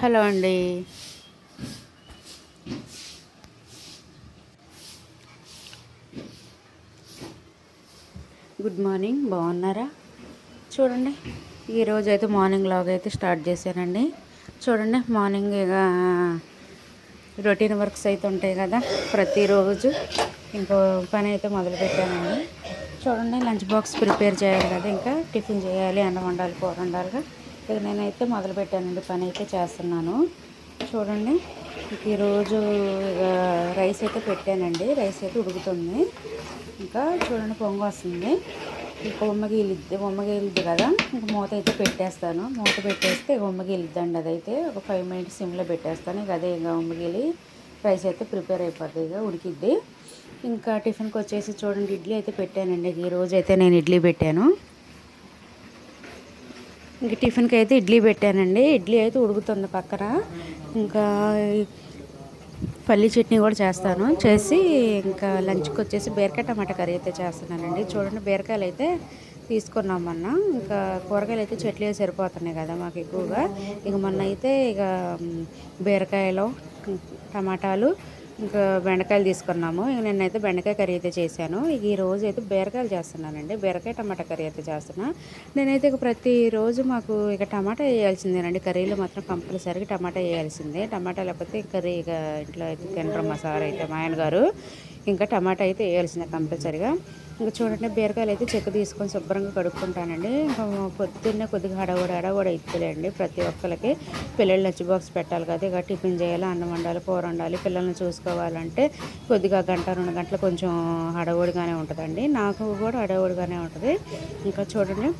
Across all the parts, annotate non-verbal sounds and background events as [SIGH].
Hello అండి. Good morning బాగున్నారా? చూడండి ఈరోజు అయితే మార్నింగ్ లాగ్ అయితే స్టార్ట్ చేశానండి. చూడండి మార్నింగ్ ఇక రొటీన్ వర్క్స్ అయితే ఉంటాయి కదా ప్రతిరోజు ఇంకో పని అయితే మొదలు పెట్టానండి. చూడండి లంచ్ బాక్స్ ప్రిపేర్ చేయాలి కదా ఇంకా టిఫిన్ చేయాలి అన్నం వండాలి కూర వండాలిగా. ఇక నేనైతే మొదలుపెట్టానండి పని అయితే చేస్తున్నాను. చూడండి ఇక ఈరోజు ఇక రైస్ అయితే పెట్టానండి రైస్ అయితే ఉడుకుతుంది. ఇంకా చూడండి పొంగు వస్తుంది. ఇక ఉమ్మగిలిద్ది ఉమ్మగిలిద్ది కదా ఇంక మూత అయితే పెట్టేస్తాను. మూత పెట్టేస్తే ఇక ఉమ్మగిలిద్దండి అదైతే. ఒక ఫైవ్ మినిట్స్ సిమ్లో పెట్టేస్తాను. ఇక అదే ఇంకా ఉమ్మగిలి రైస్ అయితే ప్రిపేర్ అయిపోతుంది ఇక ఉడికిద్ది. ఇంకా టిఫిన్కి వచ్చేసి చూడండి ఇడ్లీ అయితే పెట్టానండి. ఈ అయితే నేను ఇడ్లీ పెట్టాను. ఇంక టిఫిన్కి అయితే ఇడ్లీ పెట్టానండి. ఇడ్లీ అయితే ఉడుకుతుంది పక్కన. ఇంకా పల్లి చట్నీ కూడా చేస్తాను. చేసి ఇంకా లంచ్కి వచ్చేసి బీరకాయ టమాటా కర్రీ అయితే చేస్తున్నానండి. చూడండి బీరకాయలు అయితే తీసుకున్నాం మొన్న. ఇంకా కూరగాయలు అయితే చెట్లు సరిపోతున్నాయి కదా మాకు ఎక్కువగా. ఇక మొన్న అయితే ఇక బీరకాయలు టమాటాలు ఇంకా బెండకాయలు తీసుకున్నాము. ఇంక నేనైతే బెండకాయ కర్రీ అయితే చేశాను. ఇక ఈ రోజు అయితే బీరకాయలు చేస్తున్నానండి. బీరకాయ టమాటా కర్రీ అయితే చేస్తున్నా. నేనైతే ఇక ప్రతిరోజు మాకు ఇక టమాటా వేయాల్సిందేనండి. కర్రీలో మాత్రం కంపల్సరీగా టమాటా వేయాల్సిందే. టమాటా లేకపోతే కర్రీ ఇక ఇంట్లో అయితే తినరు మా సార్ అయితే మా ఆయన గారు. ఇంకా టమాటా అయితే వేయాల్సిందే కంపల్సరీగా. ఇంకా చూడండి బీరకాయలు అయితే చెక్క తీసుకొని శుభ్రంగా కడుక్కుంటానండి. ఇంకా పొద్దున్నే కొద్దిగా హడవడ హడవడ ఇద్దులేండి ప్రతి ఒక్కరికి పిల్లలు లంచ్ బాక్స్ పెట్టాలి కదా ఇక టిఫిన్ చేయాలి అన్నం వండాలి కూర వండాలి పిల్లల్ని చూసుకోవాలంటే కొద్దిగా గంట రెండు గంటలు కొంచెం హడవుడిగానే ఉంటుందండి. నాకు కూడా హడవుడిగానే ఉంటుంది. ఇంకా చూడండి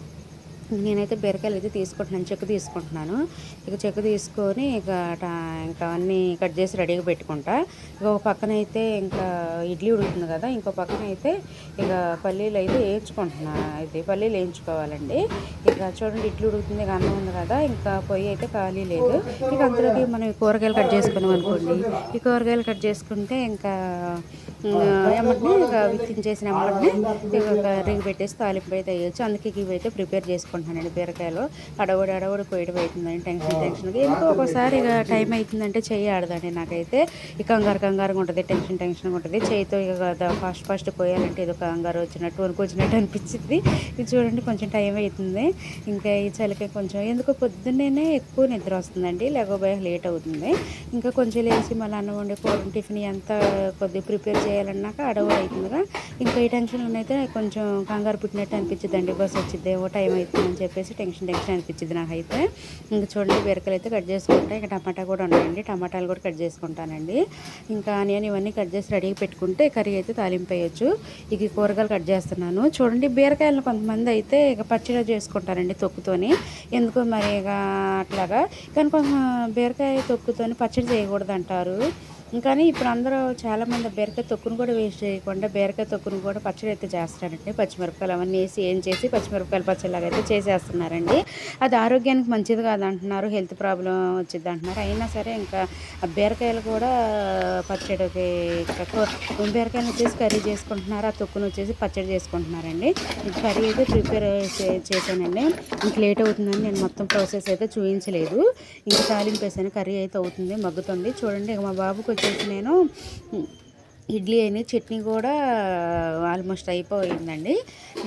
నేనైతే బీరకాయలు అయితే తీసుకుంటున్నాను చెక్కు తీసుకుంటున్నాను. ఇక చెక్కు తీసుకొని ఇక ఇంకా అన్నీ కట్ చేసి రెడీగా పెట్టుకుంటా. ఇక ఒక పక్కన అయితే ఇంకా ఇడ్లీ ఉడుకుతుంది కదా ఇంకో పక్కన అయితే ఇక పల్లీలు అయితే వేయించుకుంటున్నా. అయితే పల్లీలు వేయించుకోవాలండి. ఇక చూడండి ఇడ్లీ ఉడుకుతుంది ఇక అన్నం ఉంది కదా ఇంకా పొయ్యి అయితే ఖాళీ లేదు. ఇక అందులోకి మనం కూరగాయలు కట్ చేసుకున్నాం అనుకోండి. ఈ కూరగాయలు కట్ చేసుకుంటే ఇంకా ఏమంటే ఇక విత్తింగ్ చేసిన ఇక రింగ్ పెట్టేసి తాలింపు అయితే వేయచ్చు. అందుకే ఇవి అయితే ప్రిపేర్ చేసుకుంటాం చేసుకుంటున్నానండి బీరకాయలు అడవుడు అడవుడు పోయడం అవుతుందని టెన్షన్ టెన్షన్కి ఎందుకో ఒకసారి ఇక టైం అవుతుందంటే చెయ్యి ఆడదండి నాకైతే. ఈ కంగారు కంగారుగా ఉంటుంది టెన్షన్ టెన్షన్గా ఉంటుంది. చేయితో ఇక ఫాస్ట్ ఫాస్ట్ పోయాలంటే ఏదో కంగారు వచ్చినట్టు వరకు వచ్చినట్టు అనిపించింది ఇది చూడండి కొంచెం టైం అవుతుంది ఇంకా ఈ చలికి కొంచెం ఎందుకో పొద్దున్నే ఎక్కువ నిద్ర వస్తుందండి. లేకపోతే లేట్ అవుతుంది. ఇంకా కొంచెం లేచి మళ్ళీ అన్నం వండి కూర టిఫిన్ అంతా కొద్దిగా ప్రిపేర్ చేయాలన్నాక అడవుడు అవుతుందిగా ఇంకా ఈ టెన్షన్లో అయితే కొంచెం కంగారు పుట్టినట్టు అనిపించిందండి అండి బస్సు వచ్చిద్దేమో టైం అవుతుంది అని చెప్పేసి టెన్షన్ టెన్షన్ అనిపించింది నాకైతే. ఇంకా చూడండి బీరకాయలు అయితే కట్ చేసుకుంటా. ఇంకా టమాటా కూడా ఉన్నాయండి. టమాటాలు కూడా కట్ చేసుకుంటానండి. ఇంకా నేను ఇవన్నీ కట్ చేసి రెడీగా పెట్టుకుంటే కర్రీ అయితే తాలింపు వేయచ్చు. ఇక కూరగాయలు కట్ చేస్తున్నాను. చూడండి బీరకాయలు కొంతమంది అయితే ఇక పచ్చడి చేసుకుంటారండి తొక్కుతోని. ఎందుకో మరి ఇక అట్లాగా? కానీ కొంచెం బీరకాయ తొక్కుతోని పచ్చడి చేయకూడదు అంటారు కానీ ఇప్పుడు అందరూ చాలామంది బీరకాయ తొక్కును కూడా వేస్ట్ చేయకుండా బీరకాయ తొక్కును కూడా పచ్చడి అయితే చేస్తారండి. పచ్చిమిరపకాయలు అవన్నీ వేసి ఏం చేసి పచ్చిమిరపకాయలు పచ్చడిలాగా అయితే చేసేస్తున్నారండి. అది ఆరోగ్యానికి మంచిది కాదు అంటున్నారు హెల్త్ ప్రాబ్లం వచ్చింది అంటున్నారు. అయినా సరే ఇంకా బీరకాయలు కూడా పచ్చడికి బీరకాయలు వచ్చేసి కర్రీ చేసుకుంటున్నారు ఆ తొక్కును వచ్చేసి పచ్చడి చేసుకుంటున్నారండి. కర్రీ అయితే ప్రిపేర్ చేశానండి. ఇంక లేట్ అవుతుందని నేను మొత్తం ప్రాసెస్ అయితే చూపించలేదు ఇంకా తాలింపేసాను కర్రీ అయితే అవుతుంది మగ్గుతుంది. చూడండి ఇక మా బాబుకి వచ్చేసి నేను ఇడ్లీ అయింది చట్నీ కూడా ఆల్మోస్ట్ అయిపోయిందండి.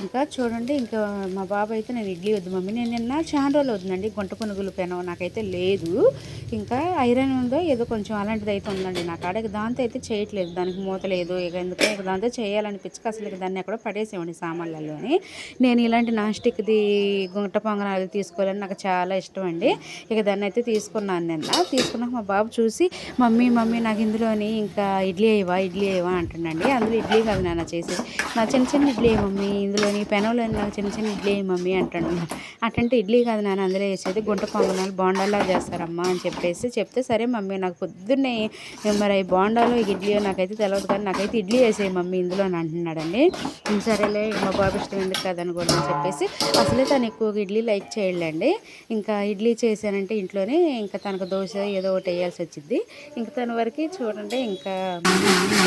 ఇంకా చూడండి ఇంకా మా బాబు అయితే నేను ఇడ్లీ వద్దు మమ్మీ. నేను నిన్న చాలా రోజులు వద్దండి గుంట పునుగులు పెనం నాకైతే లేదు. ఇంకా ఐరన్ ఉందో ఏదో కొంచెం అలాంటిది అయితే ఉందండి. నా కాడ దాంతో అయితే చేయట్లేదు. దానికి మూత లేదు. ఇక ఎందుకంటే ఇక దాంతో చేయాలనిపించక అసలు ఇక దాన్ని ఎక్కడో పడేసేవండి సామాన్లలోని. నేను ఇలాంటి నాన్ స్టిక్ది గుంట పొంగనాలు తీసుకోవాలని నాకు చాలా ఇష్టం అండి. ఇక దాన్ని అయితే తీసుకున్నాను నిన్న. తీసుకున్నాక మా బాబు చూసి మమ్మీ మమ్మీ నాకు ఇందులోని ఇంకా ఇడ్లీ అయ్యవా? ఇడ్లీ లేవా అంటుండండి. అందులో ఇడ్లీ కాదు నాన్న చేసేది. నా చిన్న చిన్న ఇడ్లీ మమ్మీ ఇందులోని పెనంలో నాకు చిన్న చిన్న ఇడ్లీ మమ్మీ అంటాడు. అటంటే ఇడ్లీ కాదు నాన్న అందులో చేసేది గుంట పొంగనాలు బోండాలా చేస్తారమ్మా అని చెప్పేసి చెప్తే సరే మమ్మీ నాకు పొద్దున్నే మరి బోండాలో ఇడ్లీ నాకైతే తెలియదు కానీ నాకైతే ఇడ్లీ వేసేయి మమ్మీ ఇందులో అని అంటున్నాడండి. సరేలే మా బాబు ఇష్టం ఎందుకు కదని కూడా అని చెప్పేసి అసలే తను ఎక్కువగా ఇడ్లీ లైక్ చేయలేండి ఇంకా ఇడ్లీ చేశానంటే ఇంట్లోనే ఇంకా తనకు దోశ ఏదో ఒకటి వేయాల్సి వచ్చింది. ఇంకా తన వరకు చూడండి ఇంకా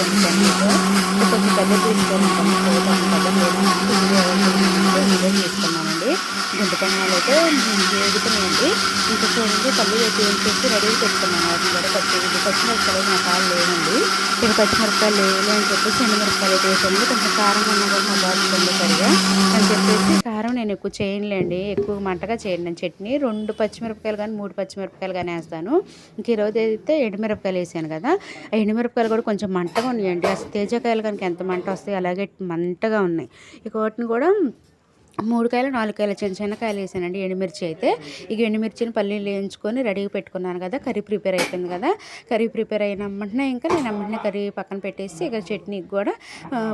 చాలా ఇబ్బంది కొంచెం పెద్ద తీసుకొని అయితే వేగుతున్నాయండి ఇంకా చూడండి పళ్ళు అయితే ఏం చేసి రెడీ పెట్టుకున్నాను వాటిని కూడా పచ్చి పచ్చిమిరపకాయలు నా కాళ్ళు లేవండి ఇక పచ్చిమిరపకాయలు లేవు అని చెప్పేసి ఎండుమిరపకాయలు అయితే వేసాను కొంచెం కారం అన్నా కూడా మా బాబు తిండి సరిగా అని చెప్పేసి కారం నేను ఎక్కువ చేయనులేండి ఎక్కువ మంటగా చేయను నేను చట్నీ రెండు పచ్చిమిరపకాయలు కానీ మూడు పచ్చిమిరపకాయలు కానీ వేస్తాను ఇంక ఈరోజు అయితే ఎండుమిరపకాయలు వేసాను కదా ఆ ఎండుమిరపకాయలు కూడా కొంచెం మంటగా ఉన్నాయండి. అసలు తేజకాయలు కనుక ఎంత మంట వస్తాయి అలాగే మంటగా ఉన్నాయి. ఇక వాటిని కూడా మూడు కాయలు నాలుగు కాయలు చిన్న చిన్న కాయలు వేసానండి. ఎండుమిర్చి అయితే. ఇక ఎండుమిర్చిని పల్లీలు వేయించుకొని రెడీగా పెట్టుకున్నాను కదా. కర్రీ ప్రిపేర్ అయిపోయింది కదా. కర్రీ ప్రిపేర్ అయిన వెంటనే ఇంకా నేను వెంటనే కర్రీ పక్కన పెట్టేసి ఇక చట్నీకి కూడా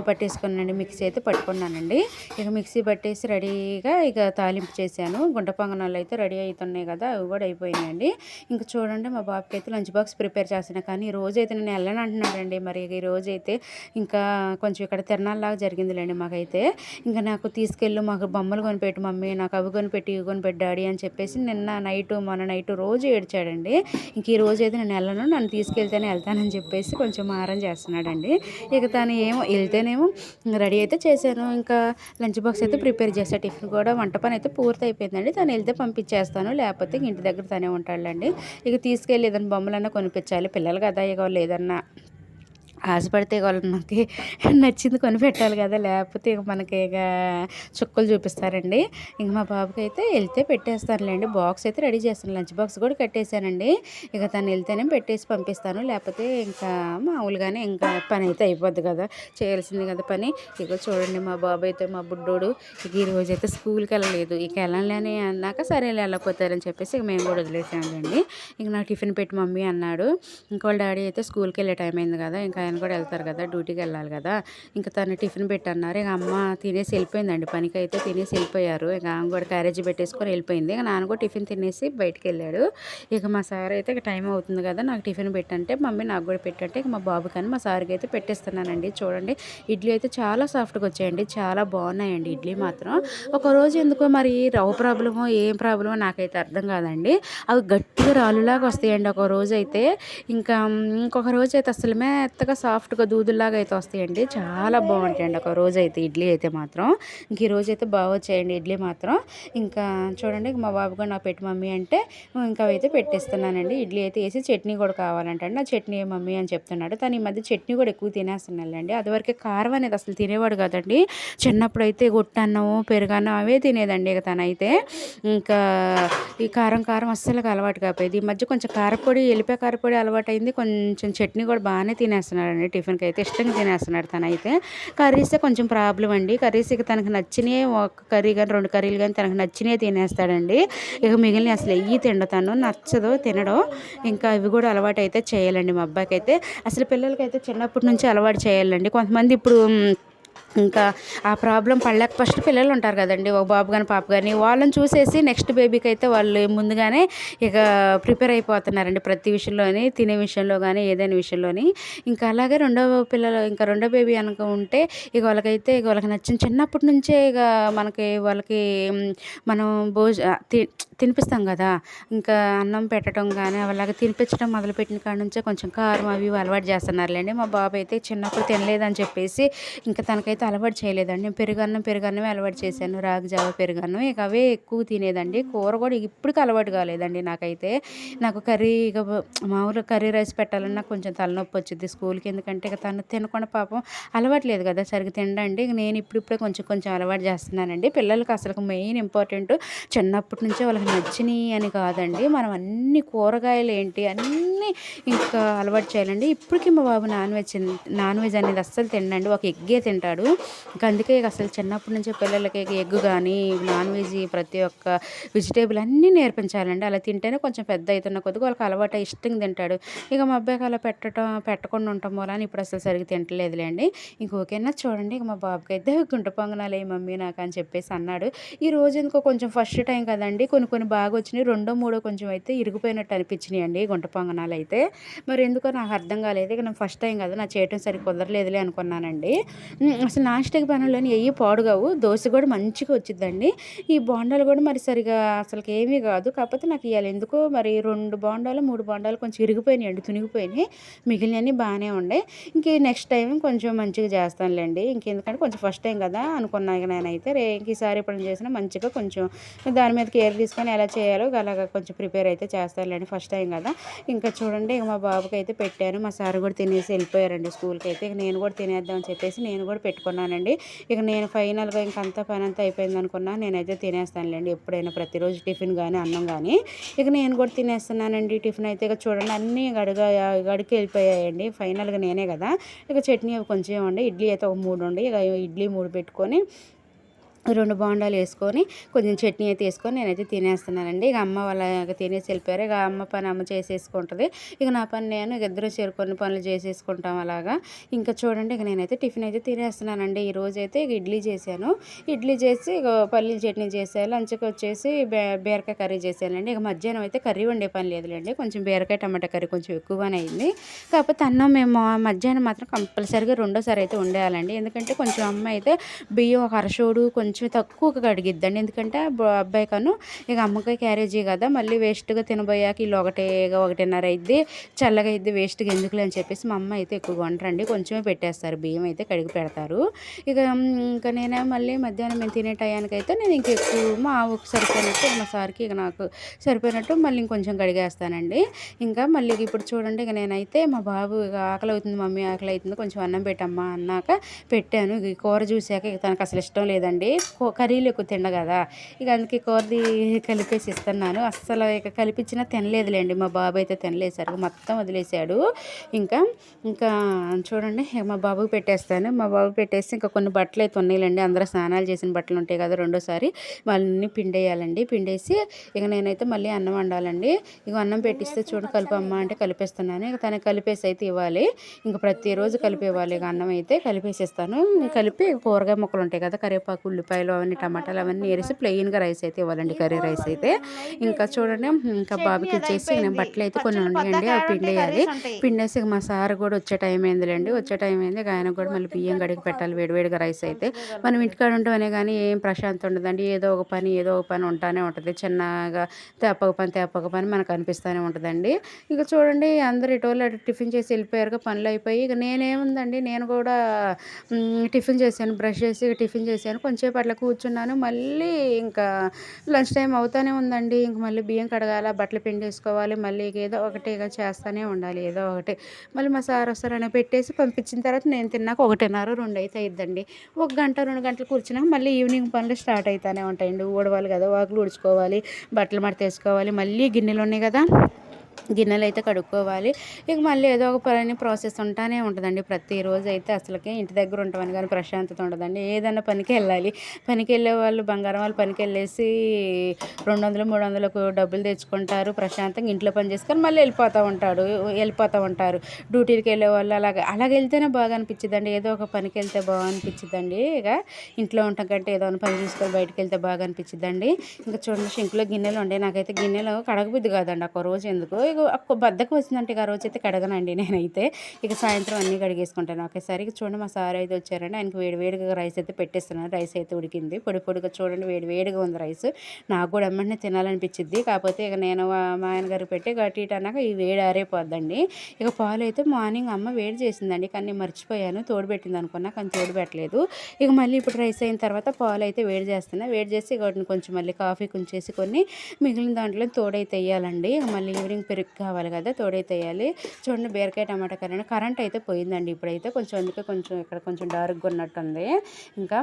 పట్టేసుకున్నానండి. మిక్సీ అయితే పట్టుకున్నానండి. ఇక మిక్సీ పట్టేసి రెడీగా ఇక తాలింపు చేశాను. గుంట పొంగనాలు అయితే రెడీ అవుతున్నాయి కదా. అవి కూడా అయిపోయినాయండి. ఇంకా చూడండి మా బాబుకి అయితే లంచ్ బాక్స్ ప్రిపేర్ చేస్తాను కానీ ఈ రోజు అయితే నేను వెళ్ళను అంటున్నాడండి. మరి ఈ రోజు అయితే ఇంకా కొంచెం ఇక్కడ తిరణాలలాగా జరిగిందిలేండి మాకైతే. ఇంకా నాకు తీసుకెళ్ళు మాకు బొమ్మలు కొనిపెట్టు మమ్మీ నాకు అవి కొనిపెట్టి ఇవి కొనిపెట్టి డాడీ అని చెప్పేసి నిన్న నైట్ మొన్న నైట్ రోజు ఏడ్చాడండి. ఇంక ఈ రోజు అయితే నేను వెళ్ళను నన్ను తీసుకెళ్తేనే వెళ్తానని చెప్పేసి కొంచెం మారం చేస్తున్నాడండి. ఇక తను ఏమో వెళ్తేనేమో రెడీ అయితే చేశాను. ఇంకా లంచ్ బాక్స్ అయితే ప్రిపేర్ చేశాను టిఫిన్ కూడా వంట పని అయితే పూర్తి అయిపోయిందండి తను వెళ్తే పంపించేస్తాను. లేకపోతే ఇంటి దగ్గర తనే ఉంటాడులేండి. ఇక తీసుకెళ్ళి ఏదైనా బొమ్మలన్నా కొనిపించాలి. పిల్లలు కదా ఇక లేదన్నా. ఆశపడితే వాళ్ళకి నచ్చింది కొనిపెట్టాలి కదా లేకపోతే ఇక మనకి ఇక చుక్కలు చూపిస్తారండి. ఇంక మా బాబుకి అయితే వెళ్తే పెట్టేస్తానులేండి. బాక్స్ అయితే రెడీ చేస్తాను. లంచ్ బాక్స్ కూడా కట్టేశానండి. ఇక తను వెళ్తేనే పెట్టేసి పంపిస్తాను. లేకపోతే ఇంకా మామూలుగానే ఇంకా పని అయితే అయిపోద్ది కదా చేయాల్సింది కదా పని. ఇక చూడండి మా బాబు అయితే మా బుడ్డోడు ఇక ఈ అయితే స్కూల్కి వెళ్ళలేదు. ఇక వెళ్ళాలని అన్నాక సరే వెళ్ళకపోతారని చెప్పేసి ఇక మేము కూడా వదిలేసామండి ఇంక నాకు టిఫిన్ పెట్టి మమ్మీ అన్నాడు. ఇంకా వాళ్ళ డాడీ అయితే స్కూల్కి వెళ్ళే టైం అయింది కదా ఇంకా ఆయన కూడా వెళ్తారు కదా డ్యూటీకి వెళ్ళాలి కదా. ఇంకా తను టిఫిన్ పెట్టన్నారు. ఇక అమ్మ తినేసి వెళ్ళిపోయిందండి. పనికి అయితే తినేసి వెళ్ళిపోయారు. ఇక ఆమె కూడా క్యారేజీ పెట్టేసుకొని వెళ్ళిపోయింది. ఇక నాన్న కూడా టిఫిన్ తినేసి బయటికి వెళ్ళాడు. ఇక మా సార్ అయితే ఇక టైం అవుతుంది కదా నాకు టిఫిన్ పెట్టంటే మమ్మీ నాకు కూడా పెట్టంటే ఇక మా బాబు కానీ మా సార్కి అయితే పెట్టేస్తున్నానండి. చూడండి ఇడ్లీ అయితే చాలా సాఫ్ట్గా వచ్చాయండి. చాలా బాగున్నాయండి ఇడ్లీ మాత్రం. ఒక రోజు ఎందుకో మరి రవ్వ ప్రాబ్లమో ఏం ప్రాబ్లమో నాకైతే అర్థం కాదండి. అవి గట్టిగా రాళ్ళులాగా వస్తాయండి ఒక రోజు అయితే ఇంకా ఇంకొక రోజు అయితే అసలు మెత్తగా సాఫ్ట్గా దూదుల్లాగా అయితే వస్తాయండి. చాలా బాగుంటాయండి. ఒక రోజు అయితే ఇడ్లీ అయితే మాత్రం. ఇంక ఈ రోజు అయితే బాగా వచ్చాయండి ఇడ్లీ మాత్రం. ఇంకా చూడండి మా బాబు కూడా నాకు పెట్టి మమ్మీ అంటే ఇంకా అయితే పెట్టేస్తున్నానండి. ఇడ్లీ అయితే వేసి చట్నీ కూడా కావాలంటే నా చట్నీ మమ్మీ అని చెప్తున్నాడు. తను ఈ మధ్య చట్నీ కూడా ఎక్కువ తినేస్తున్నాడండి అదివరకే కారం అనేది అసలు తినేవాడు కదండి. చిన్నప్పుడు అయితే గుట్టన్నం పెరుగన్నం అవే తినేదండి ఇక తనైతే. ఇంకా ఈ కారం కారం అస్సలు అలవాటు కాకపోయేది. ఈ మధ్య కొంచెం కారపొడి ఎల్లిపాయ కారపొడి అలవాటు అయింది కొంచెం చట్నీ కూడా బాగానే తినేస్తున్నాడండి టిఫిన్కి అయితే ఇష్టంగా తినేస్తున్నాడు తనైతే. కర్రీస్ కొంచెం ప్రాబ్లం అండి. కర్రీస్ ఇక తనకు నచ్చినవి ఒక కర్రీ కానీ రెండు కర్రీలు కానీ తనకు నచ్చినవి తినేస్తాడండి. ఇక మిగిలిన అసలు ఎయ్యి తిండతాను నచ్చదు తినడం. ఇంకా ఇవి కూడా అలవాటు అయితే చేయాలండి మా అబ్బాయికి అయితే అసలు పిల్లలకైతే చిన్నప్పటి నుంచి అలవాటు చేయాలండి. కొంతమంది ఇప్పుడు ఇంకా ఆ ప్రాబ్లం పడలేక ఫస్ట్ పిల్లలు ఉంటారు కదండి ఒక బాబు కానీ పాప కానీ వాళ్ళని చూసేసి నెక్స్ట్ బేబీకి అయితే వాళ్ళు ముందుగానే ఇక ప్రిపేర్ అయిపోతున్నారండి ప్రతి విషయంలోని తినే విషయంలో కానీ ఏదైనా విషయంలోని. ఇంకా అలాగే రెండో పిల్లలు ఇంకా రెండో బేబీ అనుక ఉంటే ఇక వాళ్ళకైతే ఇక వాళ్ళకి నచ్చిన చిన్నప్పటి నుంచే ఇక మనకి వాళ్ళకి మనం భోజ తి- తినిపిస్తాం కదా. ఇంకా అన్నం పెట్టడం కానీ అలాగే తినిపించడం మొదలుపెట్టిన కాడ నుంచే కొంచెం కారం అవి అలవాటు చేస్తున్నారులేండి. మా బాబు అయితే చిన్నప్పుడు తినలేదని చెప్పేసి ఇంకా తనకి నాకైతే అలవాటు చేయలేదండి. నేను పెరుగన్నం పెరుగన్నమే అలవాటు చేశాను. రాగి జావ పెరుగన్నం ఇక అవే ఎక్కువ తినేదండి. కూర కూడా ఇప్పటికి అలవాటు కాలేదండి నాకైతే. నాకు కర్రీ ఇక మామూలుగా కర్రీ రైస్ పెట్టాలన్నా కొంచెం తలనొప్పి వచ్చింది స్కూల్కి. ఎందుకంటే ఇక తను తినకుండా పాపం అలవాటు లేదు కదా సరిగ్గా తినడండి నేను ఇప్పుడిప్పుడే కొంచెం కొంచెం అలవాటు చేస్తున్నానండి. పిల్లలకి అసలు మెయిన్ ఇంపార్టెంట్ చిన్నప్పటి నుంచే వాళ్ళకి నచ్చినాయి అని కాదండి. మనం అన్ని కూరగాయలు ఏంటి అన్నీ ఇంకా అలవాటు చేయాలండి. ఇప్పటికీ మా బాబు నాన్ వెజ్ నాన్ వెజ్ అనేది అస్సలు తినండి ఒక ఎగ్గే తింటాడు. ఇంకా అందుకే ఇక అసలు చిన్నప్పటి నుంచే పిల్లలకి ఎగ్ కానీ నాన్ వెజ్ ప్రతి ఒక్క వెజిటేబుల్ అన్నీ నేర్పించాలండి. అలా తింటేనే కొంచెం పెద్ద అవుతున్న కొద్దిగా వాళ్ళకి అలవాటు ఇష్టంగా తింటాడు. ఇక మా అబ్బాయికి అలా పెట్టడం పెట్టకుండా ఉండటం వల్ల ఇప్పుడు అసలు సరిగ్గా తింటలేదులేండి. ఇంక ఓకేనా చూడండి ఇక మా బాబుకి అయితే [LAUGHS] గుంట పొంగనాలు మమ్మీ నాకు అని చెప్పేసి అన్నాడు. ఈ రోజు ఇంకో కొంచెం ఫస్ట్ టైం కదండి కొన్ని కొన్ని బాగా వచ్చినాయి. రెండో మూడో కొంచెం అయితే ఇరిగిపోయినట్టు అనిపించినాయి అండి గుంట పొంగనాలు అయితే. మరి ఎందుకో నాకు అర్థం కాలేదు. ఇక నేను ఫస్ట్ టైం కదా నా చేయటం సరి కుదరలేదులే అనుకున్నానండి. అసలు నాస్టిక్ పనులని ఏవి పాడుగావు. దోశ కూడా మంచిగా వచ్చిందండి ఈ బోండాలు కూడా మరి సరిగా అసలుకి ఏమీ కాదు. కాకపోతే నాకు ఇవాళ ఎందుకో మరి రెండు బోండాలు మూడు బోండాలు కొంచెం ఇరిగిపోయినాయి అండి తునిగిపోయినాయి. మిగిలినవి బాగానే ఉండే ఇంక నెక్స్ట్ టైం కొంచెం మంచిగా చేస్తానులేండి. ఇంకెందుకంటే కొంచెం ఫస్ట్ టైం కదా అనుకున్నా నేనైతే. రే ఇంక ఈసారి ఎప్పుడు చేసినా మంచిగా కొంచెం దాని మీద కేర్ తీసుకొని ఎలా చేయాలో అలాగా కొంచెం ప్రిపేర్ అయితే చేస్తానులేండి ఫస్ట్ టైం కదా. ఇంకా చూడండి ఇక మా బాబుకి అయితే పెట్టాను. మా సార్ కూడా తినేసి వెళ్ళిపోయారండి స్కూల్కి అయితే. నేను కూడా తినేద్దామని చెప్పేసి నేను కూడా పెట్టుకున్నానండి. ఇక నేను ఫైనల్గా ఇంకంతా పని అంతా అయిపోయింది అనుకున్నా నేనైతే తినేస్తానులేండి ఎప్పుడైనా ప్రతిరోజు టిఫిన్ కానీ అన్నం కానీ ఇక నేను కూడా తినేస్తున్నానండి టిఫిన్ అయితే. ఇక చూడండి అన్నీ గడుగ గడికి వెళ్ళిపోయాయండి. ఫైనల్గా నేనే కదా. ఇక చట్నీ అవి కొంచెం ఉండే ఇడ్లీ అయితే ఒక మూడు ఉండే ఇక ఇడ్లీ మూడు పెట్టుకొని రెండు బోండాలు వేసుకొని కొంచెం చట్నీ అయితే వేసుకొని నేనైతే తినేస్తున్నానండి. ఇక అమ్మ వాళ్ళ తినేసి వెళ్ళిపోయారు. ఇక అమ్మ పని అమ్మ చేసేసుకుంటుంది. ఇక నా పని నేను ఇక ఇద్దరు చేరుకొని పనులు చేసేసుకుంటాం అలాగా. ఇంకా చూడండి ఇక నేనైతే టిఫిన్ అయితే తినేస్తున్నానండి. ఈరోజు అయితే ఇక ఇడ్లీ చేశాను. ఇడ్లీ చేసి ఇక పల్లీల చట్నీ చేసేయాలి లంచ్కి వచ్చేసి బే బీరకాయ కర్రీ చేశానండి. ఇక మధ్యాహ్నం అయితే కర్రీ వండే పని లేదులేండి. కొంచెం బీరకాయ టమాటా కర్రీ కొంచెం ఎక్కువగానే అయింది. కాకపోతే అన్నం మేము మధ్యాహ్నం మాత్రం కంపల్సరీగా రెండోసారి అయితే ఉండేయాలండి ఎందుకంటే కొంచెం అమ్మ అయితే బియ్యం ఒక అరసోడు కొంచెం కొంచెం తక్కువగా కడిగిద్దండి. ఎందుకంటే అబ్బాయి కను ఇక అమ్మకి క్యారేజీ కదా మళ్ళీ వేస్ట్గా తినబోయాక ఇల్లు ఒకటేగా ఒకటిన్నర అయితే చల్లగా అయితే వేస్ట్గా ఎందుకులే అని చెప్పేసి మా అమ్మ అయితే ఎక్కువ వంటరండి. కొంచెమే పెట్టేస్తారు బియ్యం అయితే కడిగి పెడతారు. ఇక ఇంకా నేనే మళ్ళీ మధ్యాహ్నం మేము తినే టయానికి అయితే నేను ఇంక ఎక్కువ మా ఆవుకు సరిపోయినట్టు మా సార్కి ఇక నాకు సరిపోయినట్టు మళ్ళీ ఇంకొంచెం కడిగేస్తానండి. ఇంకా మళ్ళీ ఇప్పుడు చూడండి ఇక నేనైతే మా బాబు ఇక ఆకలి అవుతుంది మమ్మీ ఆకలి అవుతుంది కొంచెం అన్నం పెట్టమ్మా అన్నాక పెట్టాను. ఇక కూర చూసాక ఇక తనకు అసలు ఇష్టం లేదండి. కూ- కర్రీలు ఎక్కువ తిండ కదా. ఇక అందుకే కూరది కలిపేసి ఇస్తున్నాను. అస్సలు ఇక కలిపించినా తినలేదులేండి. మా బాబు అయితే తినలేసారు మొత్తం వదిలేశాడు. ఇంకా ఇంకా చూడండి ఇక మా బాబుకి పెట్టేస్తాను. మా బాబు పెట్టేసి ఇంకా కొన్ని బట్టలు అయితే ఉన్నాయిలేండి. అందరూ స్నానాలు చేసిన బట్టలు ఉంటాయి కదా రెండోసారి. వాళ్ళని పిండేయాలండి. పిండేసి ఇక నేనైతే మళ్ళీ అన్నం వండాలండి. ఇక అన్నం పెట్టిస్తే చూడు అమ్మ అంటే కలిపేస్తున్నాను. ఇక తనకి కలిపేసి అయితే ఇవ్వాలి. ఇంకా ప్రతిరోజు కలిపేవాలి ఇక అన్నం అయితే కలిపేసేస్తాను కలిపి కూరగాయ ముక్కలు ఉంటాయి కదా కరివేపాకు ఉల్లిపాయలు అవన్నీ టమాటాలు అవన్నీ వేసి ప్లెయిన్గా రైస్ అయితే ఇవ్వాలండి కర్రీ రైస్ అయితే. ఇంకా చూడండి ఇంకా బాబుకి ఇచ్చేసి నేను బట్టలు అయితే కొన్ని ఉన్నాయండి. అవి పిండేయాలి పిండేసి ఇక మా సార్ కూడా వచ్చే టైం అయిందిలేండి. వచ్చే టైం అయింది ఆయన కూడా మళ్ళీ బియ్యం గడికి పెట్టాలి వేడివేడిగా రైస్ అయితే. మనం ఇంటికాడ ఉంటామనే కానీ ఏం ప్రశాంతం ఉండదండి. ఏదో ఒక పని ఏదో ఒక పని ఉంటానే ఉంటుంది. చిన్నగా తేపక పని తేపక పని మనకు అనిపిస్తూనే ఉంటుందండి. ఇక చూడండి అందరు అటు టిఫిన్ చేసి వెళ్ళిపోయారు పనులు అయిపోయి. ఇక నేనేముందండి నేను కూడా టిఫిన్ చేశాను బ్రష్ చేసి టిఫిన్ చేశాను. కొంచెంసేపు అట్లా కూర్చున్నాను. మళ్ళీ ఇంకా లంచ్ టైం అవుతానే ఉందండి. ఇంక మళ్ళీ బియ్యం కడగాల బట్టలు పిండేసుకోవాలి మళ్ళీ ఏదో ఒకటి ఇక చేస్తూనే ఉండాలి ఏదో ఒకటి. మళ్ళీ మా సార్ వస్తారని పెట్టేసి పంపించిన తర్వాత నేను తిన్నాక ఒకటిన్నర రెండు అయితే అయిద్దండి. ఒక గంట రెండు గంటలు కూర్చున్నాక మళ్ళీ ఈవినింగ్ పనులు స్టార్ట్ అవుతానే ఉంటాయండి. ఊడవాలి కదా వాకులు ఉడుచుకోవాలి బట్టలు మడతేసుకోవాలి మళ్ళీ గిన్నెలు ఉన్నాయి కదా. గిన్నెలు అయితే కడుక్కోవాలి. ఇక మళ్ళీ ఏదో ఒక పని ప్రాసెస్ ఉంటానే ఉంటుందండి. ప్రతిరోజు అయితే అసలుకే ఇంటి దగ్గర ఉంటామని కానీ ప్రశాంతత ఉండదండి. ఏదైనా పనికి వెళ్ళాలి. పనికి వెళ్ళే వాళ్ళు బంగారం వాళ్ళు పనికి వెళ్ళేసి రెండు వందలు మూడు వందలకు డబ్బులు తెచ్చుకుంటారు. ప్రశాంతంగా ఇంట్లో పని చేసుకొని మళ్ళీ వెళ్ళిపోతూ ఉంటాడు. వెళ్ళిపోతూ ఉంటారు. డ్యూటీకి వెళ్ళే వాళ్ళు అలాగే అలాగ వెళ్తేనే బాగా అనిపించిందండి ఏదో ఒక పనికి వెళ్తే బాగా అనిపించిందండి ఇక ఇంట్లో ఉంటాం కంటే ఏదో ఒక పని చూసుకొని బయటకు వెళ్తే బాగా అనిపించిందండి ఇంకా చూడండి షింకులో గిన్నెలు ఉండే. నాకైతే గిన్నెలు కడగబుద్ది కాదండి. ఒక రోజు ఎందుకు ఇక బద్దకు వచ్చిందంటే ఇక ఆ రోజు అయితే కడగనండి నేనైతే. ఇక సాయంత్రం అన్నీ కడిగేసుకుంటాను. ఒకేసారి ఇక చూడండి మా సార్ అయితే వచ్చారండి. ఆయనకు వేడి వేడిగా రైస్ అయితే పెట్టేస్తున్నాను. రైస్ అయితే ఉడికింది. పొడి పొడిగా చూడండి వేడి వేడిగా ఉంది రైస్. నాకు కూడా ఎమ్మటనే తినాలనిపించింది కాకపోతే ఇక నేను మా- ఆయన గారికి పెట్టి గట్టి ఇటు అన్నాక ఈ వేడి ఆరైపోద్దండి. ఇక పాలు అయితే మార్నింగ్ అమ్మ వేడి చేసిందండి. కానీ నేను మర్చిపోయాను. తోడు పెట్టింది అనుకున్నా కానీ తోడు పెట్టలేదు. ఇక మళ్ళీ ఇప్పుడు రైస్ అయిన తర్వాత పాలు అయితే వేడి చేస్తున్నా. వేడి చేసి ఇక వాటిని కొంచెం మళ్ళీ కాఫీ కొంచేసి కొన్ని మిగిలిన దాంట్లో తోడైతే వేయాలండి. మళ్ళీ ఈవినింగ్ తిరిగి కావాలి కదా తోడైతే వేయాలి చూడండి బీరకాయ టమాటా కర్రీ కరెంట్ అయితే పోయిందండి. ఇప్పుడైతే కొంచెం అందుకే కొంచెం ఇక్కడ కొంచెం డార్క్గా ఉన్నట్టుంది. ఇంకా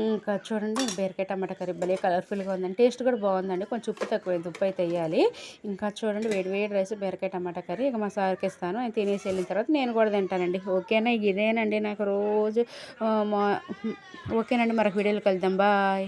ఇంకా చూడండి బీరకాయ టమాటా కర్రీ భలే కలర్ఫుల్గా ఉందండి. టేస్ట్ కూడా బాగుందండి. కొంచెం ఉప్పు తక్కువ ఉప్పు అయితే వేయాలి. ఇంకా చూడండి వేడి వేడి రైస్ బీరకాయ టమాటా కర్రీ. ఇక మా సార్కి ఇస్తాను. ఆయన తినేసి వెళ్ళిన తర్వాత నేను కూడా తింటానండి. ఓకేనా? ఇదేనండి నాకు రోజు మా ఓకేనండి. మరొక వీడియోలో కలుద్దాం. బాయ్